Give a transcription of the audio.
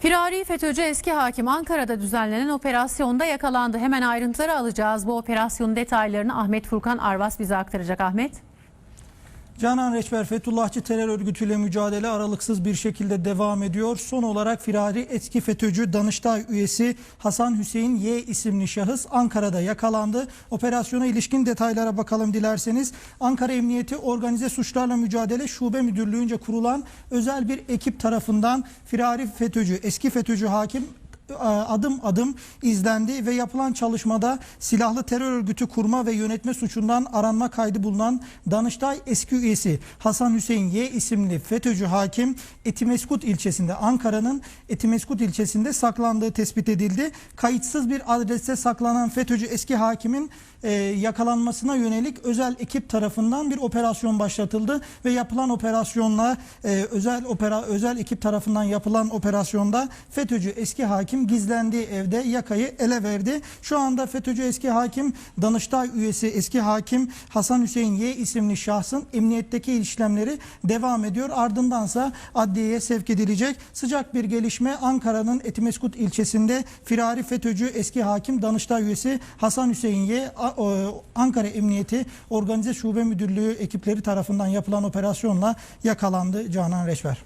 Firari FETÖ'cü eski hakim Ankara'da düzenlenen operasyonda yakalandı. Hemen ayrıntıları alacağız. Bu operasyonun detaylarını Ahmet Furkan Arvas bize aktaracak. Ahmet. Canan Reçber Fethullahçı terör örgütüyle mücadele aralıksız bir şekilde devam ediyor. Son olarak firari eski FETÖ'cü Danıştay üyesi Hasan Hüseyin Y isimli şahıs Ankara'da yakalandı. Operasyona ilişkin detaylara bakalım dilerseniz. Ankara Emniyeti Organize Suçlarla Mücadele Şube Müdürlüğü'nce kurulan özel bir ekip tarafından firari FETÖ'cü, eski FETÖ'cü hakim adım adım izlendi ve yapılan çalışmada silahlı terör örgütü kurma ve yönetme suçundan aranma kaydı bulunan Danıştay eski üyesi Hasan Hüseyin Y isimli FETÖ'cü hakim Etimeskut ilçesinde Ankara'nın Etimeskut ilçesinde saklandığı tespit edildi. Kayıtsız bir adreste saklanan FETÖ'cü eski hakimin e, yakalanmasına yönelik özel ekip tarafından bir operasyon başlatıldı ve yapılan operasyonla e, özel opera özel ekip tarafından yapılan operasyonda FETÖ'cü eski hakim gizlendiği evde yakayı ele verdi. Şu anda FETÖ'cü eski hakim Danıştay üyesi eski hakim Hasan Hüseyin Y isimli şahsın emniyetteki işlemleri devam ediyor. Ardındansa adliyeye sevk edilecek. Sıcak bir gelişme Ankara'nın Etimeskut ilçesinde firari FETÖ'cü eski hakim Danıştay üyesi Hasan Hüseyin Y Ankara Emniyeti Organize Şube Müdürlüğü ekipleri tarafından yapılan operasyonla yakalandı Canan Reçber.